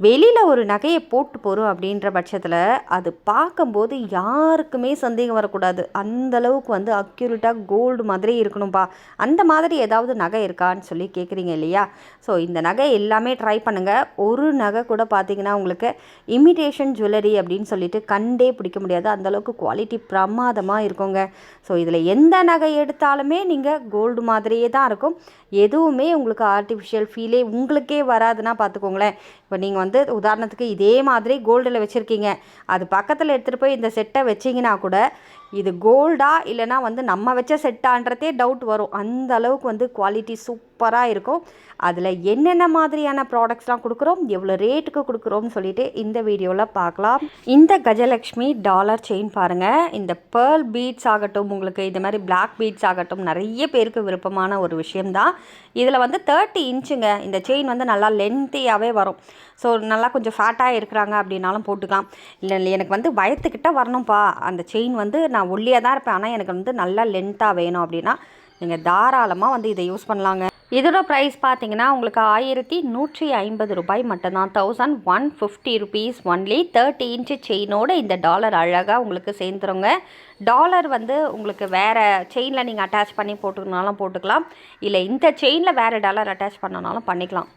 வெளியில் ஒரு நகையை போட்டு போகிறோம் அப்படின்ற பட்சத்தில் அது பார்க்கும்போது யாருக்குமே சந்தேகம் வரக்கூடாது. அந்த அளவுக்கு வந்து அக்யூரேட்டாக கோல்டு மாதிரி இருக்கணும்ப்பா அந்த மாதிரி ஏதாவது நகை இருக்கான்னு சொல்லி கேட்குறீங்க இல்லையா? ஸோ இந்த நகை எல்லாமே ட்ரை பண்ணுங்கள் ஒரு நகை கூட பார்த்தீங்கன்னா உங்களுக்கு இமிடேஷன் ஜுவல்லரி அப்படின்னு சொல்லிட்டு கண்டே பிடிக்க முடியாது. அந்தளவுக்கு குவாலிட்டி பிரமாதமாக இருக்குங்க. ஸோ இதில் எந்த நகை எடுத்தாலுமே நீங்கள் கோல்டு மாதிரியே தான் இருக்கும். எதுவுமே உங்களுக்கு ஆர்டிஃபிஷியல் ஃபீலே உங்களுக்கே வராதுன்னா பார்த்துக்கோங்களேன் இப்போ நீங்கள் வந்து உதாரணத்துக்கு இதே மாதிரி கோல்டில் வச்சுருக்கீங்க. அது பக்கத்தில் எடுத்துகிட்டு போய் இந்த செட்டை வச்சிங்கன்னா கூட இது கோல்டா இல்லைனா வந்து நம்ம வச்ச செட்டான்றதே டவுட் வரும். அந்த அளவுக்கு வந்து குவாலிட்டி சூப்பராக இருக்கும். அதில் என்னென்ன மாதிரியான ப்ராடக்ட்ஸ்லாம் கொடுக்குறோம் எவ்வளோ ரேட்டுக்கு கொடுக்குறோம்னு சொல்லிட்டு இந்த வீடியோவில் பார்க்கலாம். இந்த கஜலக்ஷ்மி டாலர் செயின் பாருங்கள் இந்த பேர்ல் பீட்ஸ் ஆகட்டும் உங்களுக்கு இது மாதிரி பிளாக் பீட்ஸ் ஆகட்டும் நிறைய பேருக்கு விருப்பமான ஒரு விஷயம்தான். இதில் வந்து தேர்ட்டி இன்ச்சுங்க இந்த செயின் வந்து நல்லா லென்த்தியாகவே வரும். ஸோ நல்லா கொஞ்சம் ஃபேட்டாக இருக்கிறாங்க அப்படின்னாலும் போட்டுக்கலாம். இல்லை இல்லை எனக்கு வந்து வயத்துக்கிட்ட வரணும்ப்பா அந்த செயின் வந்து நான் ஒல்லியாக தான் இருப்பேன். ஆனால் எனக்கு வந்து நல்லா லென்த்தாக வேணும் அப்படின்னா நீங்கள் தாராளமாக வந்து இதை யூஸ் பண்ணலாங்க. இதோட ப்ரைஸ் பார்த்தீங்கன்னா உங்களுக்கு ஆயிரத்தி நூற்றி ஐம்பது ரூபாய் மட்டும்தான். Thousand one fifty rupees only thirty inch செயினோட இந்த டாலர் அழகாக உங்களுக்கு சேர்ந்துருங்க. டாலர் வந்து உங்களுக்கு வேறு செயினில் நீங்கள் அட்டாச் பண்ணி போட்டுக்கனாலும் போட்டுக்கலாம். இல்லை இந்த செயினில் வேறு டாலர் அட்டாச் பண்ணனாலும் பண்ணிக்கலாம்.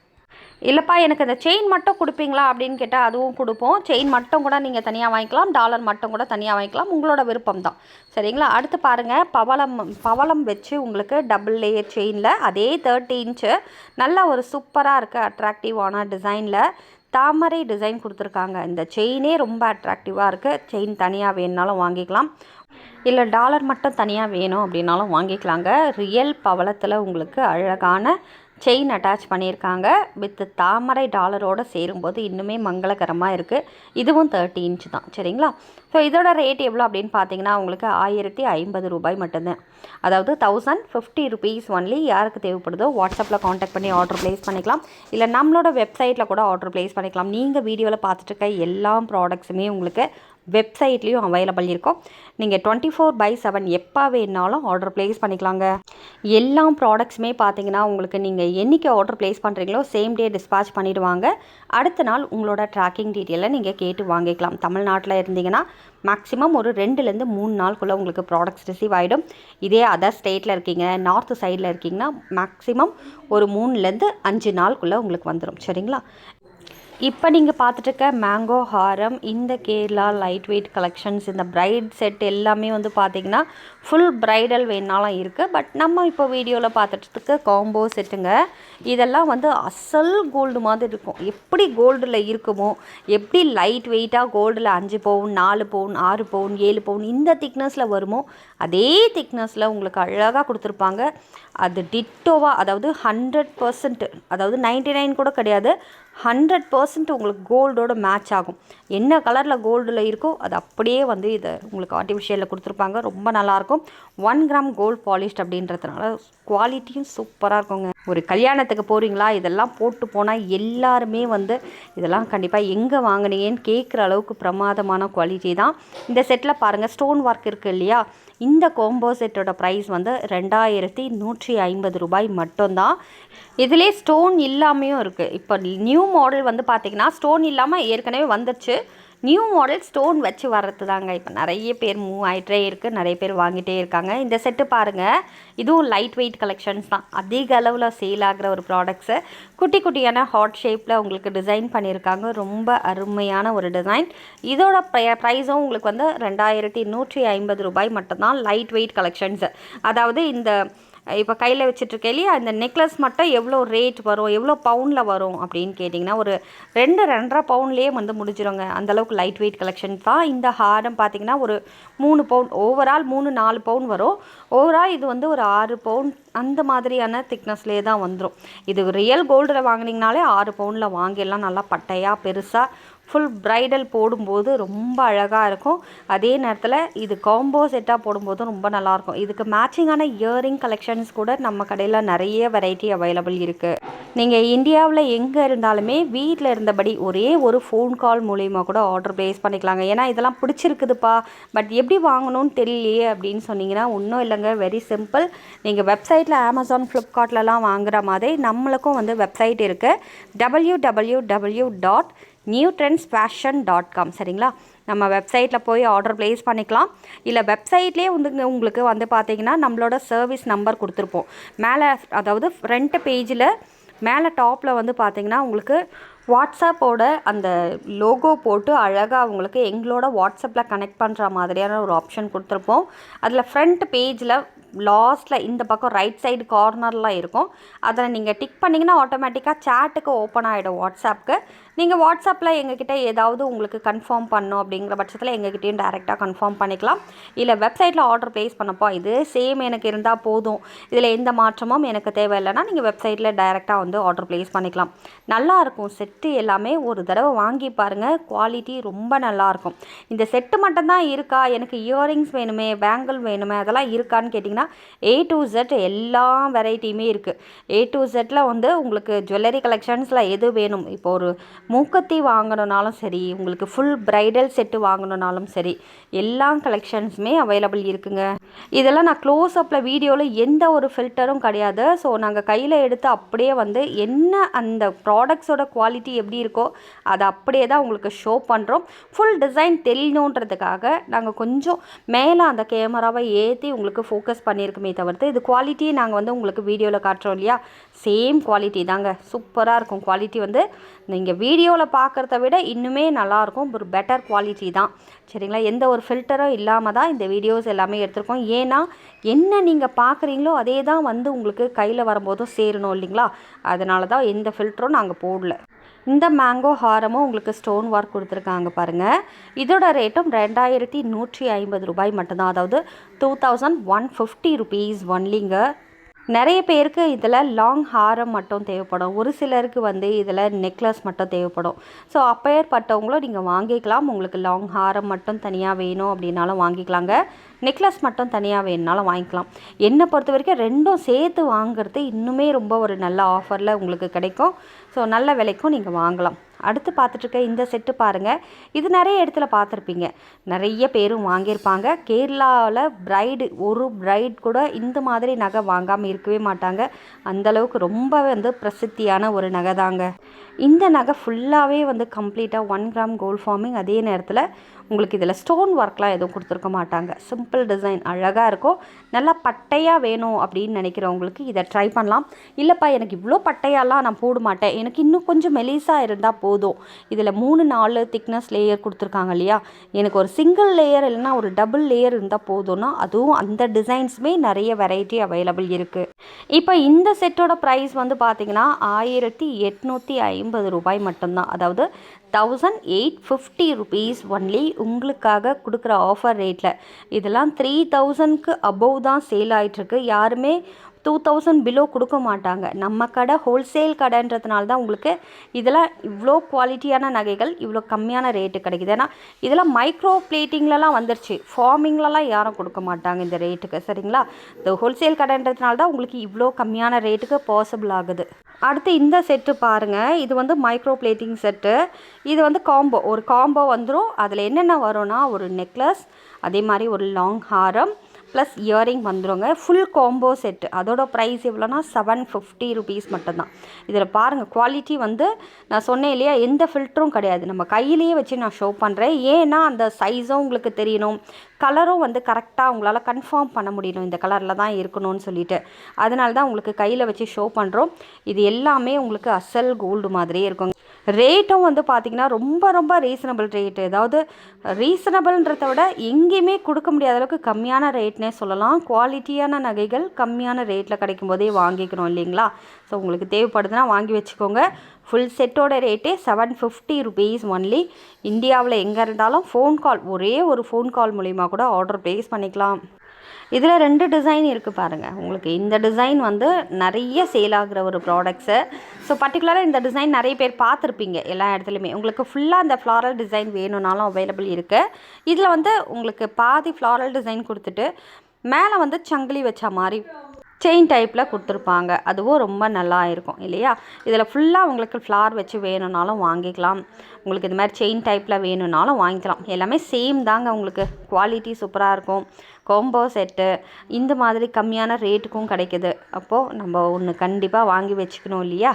இல்லைப்பா எனக்கு இந்த செயின் மட்டும் கொடுப்பீங்களா அப்படின்னு கேட்டால் அதுவும் கொடுப்போம். செயின் மட்டும் கூட நீங்கள் தனியாக வாங்கிக்கலாம். டாலர் மட்டும் கூட தனியாக வாங்கிக்கலாம். உங்களோட விருப்பம் தான். சரிங்களா? அடுத்து பாருங்கள் பவளம் பவளம் வச்சு உங்களுக்கு டபுள் லேயர் செயினில் அதே தேர்ட்டி இன்ச்சு நல்ல ஒரு சூப்பராக இருக்க அட்ராக்டிவான டிசைனில் தாமரை டிசைன் கொடுத்துருக்காங்க. இந்த செயினே ரொம்ப அட்ராக்டிவாக இருக்குது செயின் தனியாக வேணுனாலும் வாங்கிக்கலாம். இல்லை டாலர் மட்டும் தனியாக வேணும் அப்படின்னாலும் வாங்கிக்கலாங்க. ரியல் பவளத்தில் உங்களுக்கு அழகான செயின் அட்டாச் பண்ணியிருக்காங்க வித் தாமரை டாலரோடு சேரும்போது இன்னுமே மங்களகரமாக இருக்குது இதுவும் தேர்ட்டி இன்ச் தான் சரிங்களா? ஸோ இதோட ரேட் எவ்வளோ அப்படின்னு பார்த்தீங்கன்னா உங்களுக்கு ஆயிரத்தி ஐம்பது ரூபாய் மட்டும்தான். அதாவது தௌசண்ட் ஃபிஃப்டி ருபீஸ் ஒன்லி யாருக்கு தேவைப்படுதோ வாட்ஸ்அப்பில் காண்டாக்ட் பண்ணி ஆர்டர் ப்ளேஸ் பண்ணிக்கலாம். இல்லை நம்மளோட வெப்சைட்டில் கூட ஆர்டர் ப்ளேஸ் பண்ணிக்கலாம். நீங்கள் வீடியோவில் பார்த்துட்டு இருக்க எல்லா ப்ராடக்ட்ஸுமே உங்களுக்கு வெப்சைட்லேயும் அவைலபிள் இருக்கும். நீங்கள் டுவெண்ட்டி ஃபோர் பை செவன் எப்போ வேணாலும் ஆர்டர் ப்ளேஸ் பண்ணிக்கலாங்க. எல்லா ப்ராடக்ட்ஸுமே பார்த்தீங்கன்னா உங்களுக்கு நீங்கள் என்றைக்கு ஆர்டர் ப்ளேஸ் பண்ணுறீங்களோ சேம் டே டிஸ்பாச் பண்ணிவிடுவாங்க அடுத்த நாள் உங்களோட ட்ராக்கிங் டீட்டெயிலை நீங்கள் கேட்டு வாங்கிக்கலாம். தமிழ்நாட்டில் இருந்தீங்கன்னா மேக்ஸிமம் ஒரு ரெண்டுலேருந்து மூணு நாளுக்குள்ளே உங்களுக்கு ப்ராடக்ட்ஸ் ரிசீவ் ஆகிடும் இதே அதர் ஸ்டேட்டில் இருக்கீங்க நார்த் சைடில் இருக்கீங்கன்னா மேக்ஸிமம் ஒரு மூணுலேருந்து அஞ்சு நாளுக்குள்ளே உங்களுக்கு வந்துடும் சரிங்களா? இப்போ நீங்கள் பார்த்துட்டு இருக்க மேங்கோ ஹாரம் இந்த கேரளா லைட் வெயிட் கலெக்ஷன்ஸ் இந்த பிரைட் செட் எல்லாமே வந்து பார்த்திங்கன்னா ஃபுல் பிரைடல் வேணாலும் இருக்குது பட் நம்ம இப்போ வீடியோவில் பார்த்துட்டு காம்போ செட்டுங்க இதெல்லாம் வந்து அசல் கோல்டு மாதிரி இருக்கும். எப்படி கோல்டில் இருக்குமோ எப்படி லைட் வெயிட்டாக கோல்டில் அஞ்சு பவுன் நாலு பவுன் ஆறு பவுன் ஏழு பவுன் இந்த திக்னஸில் வருமோ அதே திக்னஸில் உங்களுக்கு அழகாக கொடுத்துருப்பாங்க. அது டிட்டோவாக அதாவது ஹண்ட்ரட் பர்சன்ட் அதாவது நைன்டி நைன் கூட கிடையாது. ஹண்ட்ரட் பர்சன்ட் உங்களுக்கு கோல்டோட மேட்ச் ஆகும். என்ன கலரில் கோல்டில் இருக்கோ அது அப்படியே வந்து இதை உங்களுக்கு ஆர்டிஃபிஷியலில் கொடுத்துருப்பாங்க. ரொம்ப நல்லாயிருக்கும் ஒன் கிராம் கோல்டு பாலிஷ்ட் அப்படின்றதுனால குவாலிட்டியும் சூப்பராக இருக்குங்க. ஒரு கல்யாணத்துக்கு போகிறீங்களா இதெல்லாம் போட்டு போனால் எல்லாருமே வந்து இதெல்லாம் கண்டிப்பாக எங்கே வாங்கினீங்கன்னு கேட்குற அளவுக்கு பிரமாதமான குவாலிட்டி தான். இந்த செட்டில் பாருங்கள் ஸ்டோன் ஒர்க் இருக்குது இல்லையா? இந்த கோம்போ செட்டோட ப்ரைஸ் வந்து ரெண்டாயிரத்தி நூற்றி ஐம்பது ரூபாய் மட்டும்தான். இதிலே ஸ்டோன் இல்லாமையும் இருக்குது இப்போ நியூ மாடல் வந்து பார்த்திங்கன்னா ஸ்டோன் இல்லாமல் ஏற்கனவே வந்துருச்சு. நியூ மாடல் ஸ்டோன் வச்சு வர்றது தாங்க இப்போ நிறைய பேர் மூவ் ஆகிட்டே இருக்குது நிறைய பேர் வாங்கிட்டே இருக்காங்க. இந்த செட்டு பாருங்கள் இதுவும் லைட் வெயிட் கலெக்ஷன்ஸ் தான். அதிக அளவில் சேல் ஆகிற ஒரு ப்ராடக்ட்ஸு குட்டி குட்டியான ஹாட் ஷேப்பில் உங்களுக்கு டிசைன் பண்ணியிருக்காங்க. ரொம்ப அருமையான ஒரு டிசைன் இதோட ப்ரைஸும் உங்களுக்கு வந்து ரெண்டாயிரத்தி நூற்றி ஐம்பது ரூபாய் மட்டும்தான். லைட் வெயிட் கலெக்ஷன்ஸு அதாவது இந்த இப்போ கையில் வச்சுட்ருக்கேன் அந்த நெக்லஸ் மட்டும் எவ்வளோ ரேட் வரும் எவ்வளோ பவுனில் வரும் அப்படின்னு கேட்டிங்கன்னா ஒரு ரெண்டு ரெண்டரை பவுன்லேயே வந்து முடிஞ்சிருங்க. அந்தளவுக்கு லைட் வெயிட் கலெக்ஷன் தான் இந்த ஹாரம் பார்த்திங்கன்னா ஒரு மூணு பவுன் ஓவரால் மூணு நாலு பவுன் வரும். ஓவரால் இது வந்து ஒரு ஆறு பவுன் அந்த மாதிரியான திக்னஸ்லேயே தான் வந்துடும் இது ரியல் கோல்டில் வாங்கினீங்கனாலே ஆறு பவுனில் வாங்கிடலாம். நல்லா பட்டையாக பெருசாக ஃபுல் ப்ரைடல் போடும்போது ரொம்ப அழகாக இருக்கும். அதே நேரத்தில் இது காம்போ செட்டாக போடும்போது ரொம்ப நல்லாயிருக்கும் இதுக்கு மேட்சிங்கான இயரிங் கலெக்ஷன்ஸ் கூட நம்ம கடையில் நிறைய வெரைட்டி அவைலபிள் இருக்குது நீங்கள் இந்தியாவில் எங்கே இருந்தாலுமே வீட்டில் இருந்தபடி ஒரே ஒரு ஃபோன் கால் மூலிமா கூட ஆர்டர் ப்ளேஸ் பண்ணிக்கலாங்க. ஏன்னா இதெல்லாம் பிடிச்சிருக்குதுப்பா. பட் எப்படி வாங்கணும்னு தெரியலையே அப்படின்னு சொன்னீங்கன்னா ஒன்றும் இல்லைங்க. வெரி சிம்பிள் நீங்கள் வெப்சைட்டில் அமேசான் ஃப்ளிப்கார்ட்லலாம் வாங்குற மாதிரி நம்மளுக்கும் வந்து வெப்சைட் இருக்குது W W W dot new trends fashion dot com சரிங்களா? நம்ம வெப்சைட்டில் போய் ஆர்டர் ப்ளேஸ் பண்ணிக்கலாம். இல்லை வெப்சைட்லேயே வந்து உங்களுக்கு வந்து பார்த்தீங்கன்னா நம்மளோட சர்வீஸ் நம்பர் கொடுத்துருப்போம். மேலே அதாவது ஃப்ரண்ட் பேஜில் மேலே டாப்பில் வந்து பார்த்தீங்கன்னா உங்களுக்கு வாட்ஸ்அப்போட அந்த லோகோ போட்டு அழகாக உங்களுக்கு எங்களோட வாட்ஸ்அப்பில் கனெக்ட் பண்ணுற மாதிரியான ஒரு ஆப்ஷன் கொடுத்துருப்போம். அதில் ஃப்ரண்ட் பேஜில் லாஸ்ட்டில் இந்த பக்கம் ரைட் சைடு கார்னர்லாம் இருக்கும். அதில் நீங்கள் டிக் பண்ணிங்கன்னா ஆட்டோமேட்டிக்காக சேட்டுக்கு ஓப்பன் ஆகிடும் வாட்ஸ்அப்புக்கு நீங்கள் வாட்ஸ்அப்பில் எங்ககிட்ட ஏதாவது உங்களுக்கு கன்ஃபார்ம் பண்ணோம் அப்படிங்கிற பட்சத்தில் எங்ககிட்டயும் டேரெக்டாக கன்ஃபார்ம் பண்ணிக்கலாம். இல்லை வெப்சைட்டில் ஆர்டர் ப்ளேஸ் பண்ணப்போ இது சேம் எனக்கு இருந்தால் போதும். இதில் எந்த மாற்றமும் எனக்கு தேவையில்லைன்னா நீங்கள் வெப்சைட்டில் டைரெக்டாக வந்து ஆர்டர் ப்ளேஸ் பண்ணிக்கலாம். நல்லாயிருக்கும் செட்டு எல்லாமே ஒரு தடவை வாங்கி பாருங்கள் குவாலிட்டி ரொம்ப நல்லாயிருக்கும் இந்த செட்டு மட்டும்தான் இருக்கா? எனக்கு இயரிங்ஸ் வேணுமே பேங்கிள் வேணுமே அதெல்லாம் இருக்கான்னு கேட்டிங்கன்னா ஏ டு ஜெட் எல்லா வெரைட்டியுமே இருக்குது ஏ டு ஜெட்டில் வந்து உங்களுக்கு ஜுவல்லரி கலெக்ஷன்ஸில் எது வேணும்? இப்போ ஒரு மூக்கத்தி வாங்கணுன்னாலும் சரி உங்களுக்கு ஃபுல் ப்ரைடல் செட்டு வாங்கணுன்னாலும் சரி எல்லா கலெக்ஷன்ஸுமே அவைலபிள் இருக்குங்க. இதெல்லாம் நான் க்ளோஸ் அப்பில் வீடியோவில் எந்த ஒரு ஃபில்டரும் கிடையாது. ஸோ நாங்கள் கையில் எடுத்து அப்படியே வந்து என்ன அந்த ப்ராடக்ட்ஸோட குவாலிட்டி எப்படி இருக்கோ அதை அப்படியே தான் உங்களுக்கு ஷோ பண்ணுறோம் ஃபுல் டிசைன் தெரியணுன்றதுக்காக நாங்கள் கொஞ்சம் மேலே அந்த கேமராவை ஏற்றி உங்களுக்கு ஃபோக்கஸ் பண்ணியிருக்குமே தவிர்த்து இது குவாலிட்டியை நாங்கள் வந்து உங்களுக்கு வீடியோவில் காட்டுறோம் இல்லையா? சேம் குவாலிட்டி தாங்க. சூப்பராக இருக்கும். குவாலிட்டி வந்து நீங்கள் வீடியோவில் பார்க்குறத விட இன்னுமே நல்லாயிருக்கும் ஒரு பெட்டர் குவாலிட்டி தான். சரிங்களா? எந்த ஒரு ஃபில்டரும் இல்லாமல் தான் இந்த வீடியோஸ் எல்லாமே எடுத்திருக்கோம். ஏன்னா என்ன நீங்கள் பார்க்குறீங்களோ அதே தான் வந்து உங்களுக்கு கையில் வரும்போதும் சேரணும் இல்லைங்களா? அதனால தான் எந்த ஃபில்டரும் நாங்கள் போடல. இந்த மேங்கோ ஹாரமும் உங்களுக்கு ஸ்டோன் ஒர்க் கொடுத்துருக்காங்க பாருங்கள் இதோட ரேட்டும் ரெண்டாயிரத்தி நூற்றி ஐம்பது ரூபாய் மட்டும்தான். அதாவது two thousand one fifty rupees ஒன்லிங்க நிறைய பேருக்கு இதில் லாங் ஹாரம் மட்டும் தேவைப்படும். ஒரு சிலருக்கு வந்து இதில் நெக்லஸ் மட்டும் தேவைப்படும். ஸோ அப்பேற்பட்டவங்களும் நீங்கள் வாங்கிக்கலாம். உங்களுக்கு லாங் ஹாரம் மட்டும் தனியாக வேணும் அப்படின்னாலும் வாங்கிக்கலாங்க. நெக்லஸ் மட்டும் தனியாக வேணுனாலும் வாங்கிக்கலாம். என்னை பொறுத்த வரைக்கும் ரெண்டும் சேர்த்து வாங்குறது இன்னுமே ரொம்ப ஒரு நல்ல ஆஃபரில் உங்களுக்கு கிடைக்கும். ஸோ நல்ல விலைக்கும் நீங்கள் வாங்கலாம். அடுத்து பார்த்துட்ருக்க இந்த செட்டு பாருங்கள் இது நிறைய இடத்துல பார்த்துருப்பீங்க. நிறைய பேரும் வாங்கியிருப்பாங்க. கேரளாவில் பிரைடு ஒரு பிரைட் கூட இந்த மாதிரி நகை வாங்காமல் இருக்கவே மாட்டாங்க. அந்தளவுக்கு ரொம்ப வந்து பிரசித்தியான ஒரு நகை தாங்க. இந்த நகை ஃபுல்லாகவே வந்து கம்ப்ளீட்டாக ஒன் கிராம் கோல்ட் ஃபார்மிங் அதே நேரத்தில் உங்களுக்கு இதில் ஸ்டோன் ஒர்க்லாம் எதுவும் கொடுத்துருக்க மாட்டாங்க. சிம்பிள் டிசைன் அழகாக இருக்கும். நல்லா பட்டையாக வேணும் அப்படின்னு நினைக்கிறவங்களுக்கு இதை ட்ரை பண்ணலாம். இல்லைப்பா எனக்கு இவ்வளோ பட்டையாலாம் நான் போட மாட்டேன். எனக்கு இன்னும் கொஞ்சம் மெலிசாக இருந்தால் போதும். இதில் மூணு நாலு திக்னஸ் லேயர் கொடுத்துருக்காங்க இல்லையா? எனக்கு ஒரு சிங்கிள் லேயர் இல்லைன்னா ஒரு டபுள் லேயர் இருந்தால் போதும்னா அதுவும் அந்த டிசைன்ஸுமே நிறைய வெரைட்டி அவைலபிள் இருக்குது இப்போ இந்த செட்டோட ப்ரைஸ் வந்து பார்த்திங்கன்னா ஆயிரத்தி எட்நூற்றி ஐம்பது ரூபாய் மட்டும்தான். அதாவது thousand eight fifty rupees only உங்களுக்காக கொடுக்குற ஆஃபர் ரேட்டில் இதெல்லாம் த்ரீ தௌசண்ட்க்கு அபோவ் தான் சேல் ஆகிட்டுருக்கு யாருமே டூ தௌசண்ட் பிலோ கொடுக்க மாட்டாங்க. நம்ம கடை ஹோல்சேல் கடைன்றதுனால தான் உங்களுக்கு இதெல்லாம் இவ்வளோ குவாலிட்டியான நகைகள் இவ்வளோ கம்மியான ரேட்டு கிடைக்குது. ஏன்னா இதெல்லாம் மைக்ரோ பிளேட்டிங்லலாம் வந்துருச்சு. ஃபார்மிங்லலாம் யாரும் கொடுக்க மாட்டாங்க இந்த ரேட்டுக்கு சரிங்களா? இந்த ஹோல்சேல் கடைன்றதுனால தான் உங்களுக்கு இவ்வளோ கம்மியான ரேட்டுக்கு பாசிபிள் ஆகுது. அடுத்து இந்த செட்டு பாருங்கள் இது வந்து மைக்ரோ பிளேட்டிங் செட்டு இது வந்து காம்போ ஒரு காம்போ வந்துடும் அதில் என்னென்ன வரும்னா ஒரு நெக்லஸ் அதே மாதிரி ஒரு லாங் ஹாரம் ப்ளஸ் இயரிங் வந்துடுங்க ஃபுல் காம்போ செட்டு அதோட ப்ரைஸ் எவ்வளோனா செவன் ஃபிஃப்டி ருபீஸ் மட்டும்தான். இதில் பாருங்கள் குவாலிட்டி வந்து நான் சொன்னேன் இல்லையா எந்த ஃபில்டரும் கிடையாது. நம்ம கையிலேயே வச்சு நான் ஷோ பண்ணுறேன் ஏன்னா அந்த சைஸும் உங்களுக்கு தெரியணும். கலரும் வந்து கரெக்டாக உங்களால் கன்ஃபார்ம் பண்ண முடியணும். இந்த கலரில் தான் இருக்கணும்னு சொல்லிட்டு. அதனால தான் உங்களுக்கு கையில் வச்சு ஷோ பண்ணுறோம் இது எல்லாமே உங்களுக்கு அசல் கோல்டு மாதிரியே இருக்கும். ரேட்டும் வந்து பார்த்திங்கன்னா ரொம்ப ரொம்ப ரீசனபிள் ரேட்டு அதாவது ரீசனபிள்ன்றத விட எங்கேயுமே கொடுக்க முடியாத அளவுக்கு கம்மியான ரேட்னே சொல்லலாம். குவாலிட்டியான நகைகள் கம்மியான ரேட்டில் கிடைக்கும் போதே வாங்கிக்கணும் இல்லைங்களா? ஸோ உங்களுக்கு தேவைப்படுதுன்னா வாங்கி வச்சுக்கோங்க. ஃபுல் செட்டோட ரேட்டே செவன் ஃபிஃப்டி ருபீஸ் ஒன்லி இந்தியாவில் எங்கே இருந்தாலும் ஃபோன் கால் ஒரே ஒரு ஃபோன் கால் மூலிமா கூட ஆர்டர் ப்ளேஸ் பண்ணிக்கலாம். இதில் ரெண்டு டிசைன் இருக்குது பாருங்கள் உங்களுக்கு இந்த டிசைன் வந்து நிறைய சேல் ஆகிற ஒரு ப்ராடக்ட்ஸு ஸோ பர்டிகுலராக இந்த டிசைன் நிறைய பேர் பார்த்துருப்பீங்க எல்லா இடத்துலையுமே. உங்களுக்கு ஃபுல்லாக அந்த ஃப்ளாரல் டிசைன் வேணும்னாலும் அவைலபிள் இருக்குது இதில் வந்து உங்களுக்கு பாதி ஃப்ளாரல் டிசைன் கொடுத்துட்டு மேலே வந்து சங்கிலி வச்ச மாதிரி செயின் டைப்பில் கொடுத்துருப்பாங்க. அதுவும் ரொம்ப நல்லா இருக்கும் இல்லையா? இதில் ஃபுல்லாக உங்களுக்கு ஃப்ளார் வச்சு வேணும்னாலும் வாங்கிக்கலாம். உங்களுக்கு இது மாதிரி செயின் டைப்பில் வேணும்னாலும் வாங்கிக்கலாம். எல்லாமே சேம் தாங்க உங்களுக்கு. குவாலிட்டி சூப்பராக இருக்கும். காம்போ செட்டு இந்த மாதிரி கம்மியான ரேட்டுக்கும் கிடைக்குது. அப்போது நம்ம ஒன்று கண்டிப்பாக வாங்கி வச்சுக்கணும் இல்லையா?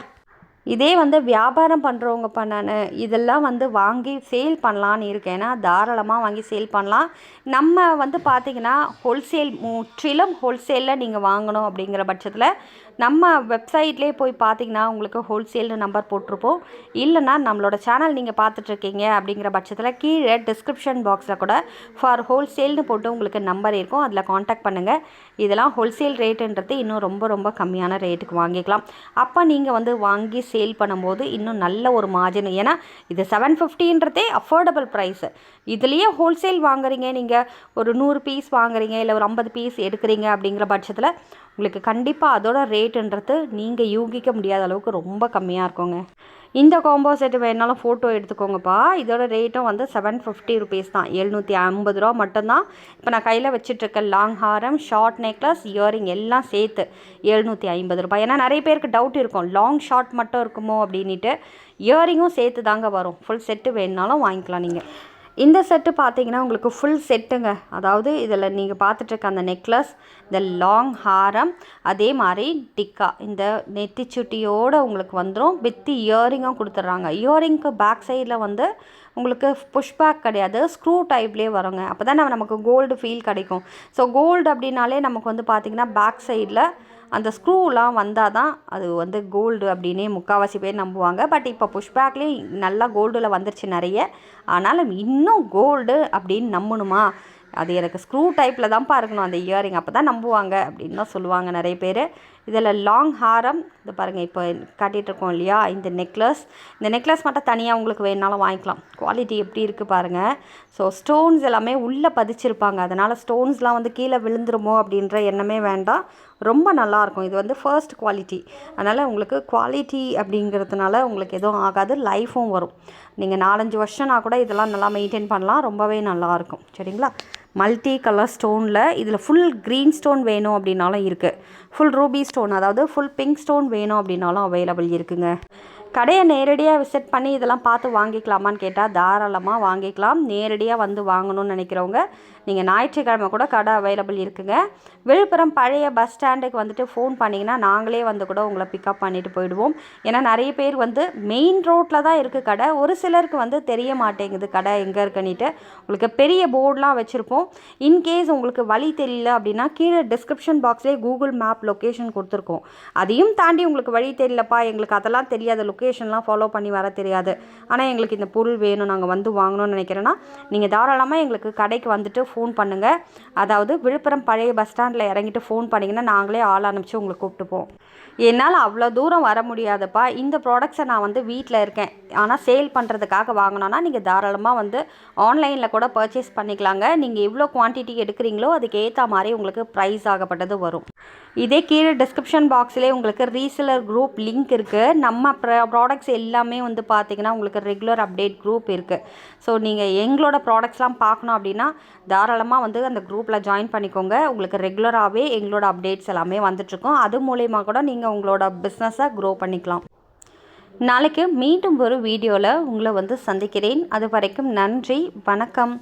இதே வந்து வியாபாரம் பண்ணுறவங்கப்பா நான் இதெல்லாம் வந்து வாங்கி சேல் பண்ணலான்னு இருக்கேன். ஏன்னா தாராளமாக வாங்கி சேல் பண்ணலாம். நம்ம வந்து பார்த்திங்கன்னா ஹோல்சேல் முற்றிலும் ஹோல்சேலில் நீங்கள் வாங்கணும் அப்படிங்கிற பட்சத்தில் நம்ம வெப்சைட்லேயே போய் பார்த்தீங்கன்னா உங்களுக்கு ஹோல்சேல்னு நம்பர் போட்டிருப்போம். இல்லைன்னா நம்மளோட சேனல் நீங்கள் பார்த்துட்ருக்கீங்க அப்படிங்கிற பட்சத்தில் கீழே டிஸ்கிரிப்ஷன் பாக்ஸில் கூட ஃபார் ஹோல்சேல்னு போட்டு உங்களுக்கு நம்பர் இருக்கும். அதில் காண்டாக்ட் பண்ணுங்கள் இதெல்லாம் ஹோல்சேல் ரேட்டுன்றது இன்னும் ரொம்ப ரொம்ப கம்மியான ரேட்டுக்கு வாங்கிக்கலாம். அப்போ நீங்கள் வந்து வாங்கி சேல் பண்ணும்போது இன்னும் நல்ல ஒரு மார்ஜின் ஏன்னா இது செவன் ஃபிஃப்டின்றதே அஃபோர்டபுள் ப்ரைஸு இதுலேயே ஹோல்சேல் வாங்குறீங்க. நீங்கள் ஒரு நூறு பீஸ் வாங்குறீங்க. இல்லை ஒரு ஐம்பது பீஸ் எடுக்கிறீங்க அப்படிங்கிற பட்சத்தில் உங்களுக்கு கண்டிப்பாக அதோட ரேட்டுன்றது நீங்கள் யூகிக்க முடியாத அளவுக்கு ரொம்ப கம்மியாக இருக்குங்க. இந்த காம்போ செட்டு வேணாலும் ஃபோட்டோ எடுத்துக்கோங்கப்பா. இதோட ரேட்டும் வந்து செவன் ஃபிஃப்டி ருபீஸ் தான். எழுநூற்றி ஐம்பது ரூபா மட்டும்தான். இப்போ நான் கையில் வச்சுட்ருக்க லாங் ஹாரம் ஷார்ட் நெக்லஸ் இயரிங் எல்லாம் சேர்த்து எழுநூற்றி ஐம்பது ரூபாய். ஏன்னா நிறைய பேருக்கு டவுட் இருக்கும். லாங் ஷார்ட் மட்டும் இருக்குமோ அப்படின்ட்டு இயரிங்கும் சேர்த்து தாங்க வரும். ஃபுல் செட்டு வேணுனாலும் வாங்கிக்கலாம் நீங்கள் இந்த செட்டு பார்த்தீங்கன்னா உங்களுக்கு ஃபுல் செட்டுங்க அதாவது இதில் நீங்கள் பார்த்துட்ருக்க அந்த நெக்லஸ் இந்த லாங் ஹாரம் அதே மாதிரி டிக்கா. இந்த நெத்திச்சுட்டியோடு உங்களுக்கு வந்துடும் வித்து இயரிங்கும் கொடுத்துட்றாங்க. இயரிங்க்கு பேக் சைடில் வந்து உங்களுக்கு புஷ் பேக் கிடையாது. ஸ்க்ரூ டைப்லேயே வருங்க. அப்போ தான் நமக்கு கோல்டு ஃபீல் கிடைக்கும். ஸோ கோல்டு அப்படின்னாலே நமக்கு வந்து பார்த்திங்கன்னா பேக் சைடில் அந்த ஸ்க்ரூலாம் வந்தால் தான் அது வந்து கோல்டு அப்படின்னே முக்கால்வாசி பேர் நம்புவாங்க. பட் இப்போ புஷ்பேக்லேயும் நல்லா கோல்டில் வந்துருச்சு நிறைய. ஆனாலும் இன்னும் கோல்டு அப்படின்னு நம்பணுமா? அது எனக்கு ஸ்க்ரூ டைப்பில் தான்ப்பா இருக்கணும் அந்த இயரிங் அப்போ தான் நம்புவாங்க அப்படின்னு தான் சொல்லுவாங்க நிறைய பேர். இதில் லாங் ஹாரம் இது பாருங்கள் இப்போ காட்டிகிட்ருக்கோம் இல்லையா இந்த நெக்லஸ் இந்த நெக்லஸ் மட்டும் தனியாக உங்களுக்கு வேணாலும் வாங்கிக்கலாம். குவாலிட்டி எப்படி இருக்குது பாருங்கள் ஸோ ஸ்டோன்ஸ் எல்லாமே உள்ளே பதிச்சிருப்பாங்க. அதனால் ஸ்டோன்ஸ்லாம் வந்து கீழே விழுந்துருமோ அப்படின்ற எண்ணமே வேண்டாம். ரொம்ப நல்லாயிருக்கும். இது வந்து ஃபர்ஸ்ட் குவாலிட்டி அதனால் உங்களுக்கு குவாலிட்டி அப்படிங்கிறதுனால உங்களுக்கு எதுவும் ஆகாது. லைஃபும் வரும். நீங்கள் நாலஞ்சு வருஷம்னா கூட இதெல்லாம் நல்லா மெயின்டைன் பண்ணலாம். ரொம்பவே நல்லாயிருக்கும். சரிங்களா? மல்டி கலர் ஸ்டோனில் இதில் ஃபுல் க்ரீன் ஸ்டோன் வேணும் அப்படின்னாலும் இருக்குது ஃபுல் ரூபி ஸ்டோன் அதாவது ஃபுல் பிங்க் ஸ்டோன் வேணும் அப்படின்னாலும் அவைலபிள் இருக்குங்க. கடையை நேரடியாக விசிட் பண்ணி இதெல்லாம் பார்த்து வாங்கிக்கலாமான்னு கேட்டால் தாராளமாக வாங்கிக்கலாம். நேரடியாக வந்து வாங்கணும்னு நினைக்கிறவங்க நீங்கள் ஞாயிற்றுக்கிழமை கூட கடை அவைலபிள் இருக்குங்க. விழுப்புரம் பழைய பஸ் ஸ்டாண்டுக்கு வந்துட்டு ஃபோன் பண்ணிங்கன்னா நாங்களே வந்து கூட உங்களை பிக்கப் பண்ணிட்டு போயிடுவோம். ஏன்னா நிறைய பேர் வந்து மெயின் ரோட்டில் தான் இருக்குது கடை. ஒரு சிலருக்கு வந்து தெரிய மாட்டேங்குது கடை எங்கே இருக்குன்னுட்டு. உங்களுக்கு பெரிய போர்டெலாம் வச்சுருப்போம். இன்கேஸ் உங்களுக்கு வழி தெரியல அப்படின்னா கீழே டிஸ்கிரிப்ஷன் பாக்ஸ்லேயே கூகுள் மேப் லொக்கேஷன் கொடுத்துருக்கோம். அதையும் தாண்டி உங்களுக்கு வழி தெரியலப்பா எங்களுக்கு அதெல்லாம் தெரியாது. லொக்கேஷன்லாம் ஃபாலோ பண்ணி வர தெரியாது. ஆனால் எங்களுக்கு இந்த பொருள் வேணும் நாங்கள் வந்து வாங்கணும்னு நினைக்கிறேன்னா நீங்கள் தாராளமாக எங்களுக்கு கடைக்கு வந்துட்டு ஃபோன் பண்ணுங்கள் அதாவது விழுப்புரம் பழைய பஸ் ஸ்டாண்டில் இறங்கிட்டு ஃபோன் பண்ணிங்கன்னா நாங்களே ஆள் அனுப்பிச்சு உங்களை கூப்பிட்டுப்போம். என்னால் அவ்வளோ தூரம் வர முடியாதுப்பா. இந்த ப்ராடக்ட்ஸை நான் வந்து வீட்டில் இருக்கேன். ஆனால் சேல் பண்ணுறதுக்காக வாங்கினோன்னா நீங்கள் தாராளமாக வந்து ஆன்லைனில் கூட பர்ச்சேஸ் பண்ணிக்கலாங்க. நீங்கள் எவ்வளோ குவான்டிட்டி எடுக்கிறீங்களோ அதுக்கு ஏற்ற மாதிரி உங்களுக்கு ப்ரைஸ் ஆகப்பட்டது வரும். இதே கீழே டிஸ்கிரிப்ஷன் பாக்ஸ்லேயே உங்களுக்கு ரீசெலர் குரூப் லிங்க் இருக்குது நம்ம ப்ராடக்ட்ஸ் எல்லாமே வந்து பார்த்திங்கன்னா உங்களுக்கு ரெகுலர் அப்டேட் குரூப் இருக்குது ஸோ நீங்கள் எங்களோட ப்ராடக்ட்ஸ்லாம் பார்க்கணும் அப்படின்னா தாராளமாக வந்து அந்த குரூப்பில் ஜாயின் பண்ணிக்கோங்க. உங்களுக்கு ரெகுலராகவே எங்களோட அப்டேட்ஸ் எல்லாமே வந்துட்டுருக்கோம். அது மூலயமா கூட நீங்கள் நீங்கள் உங்களோட பிஸ்னஸை க்ரோ பண்ணிக்கலாம். நாளைக்கு மீண்டும் ஒரு வீடியோவில் உங்களை வந்து சந்திக்கிறேன். அது வரைக்கும் நன்றி. வணக்கம்.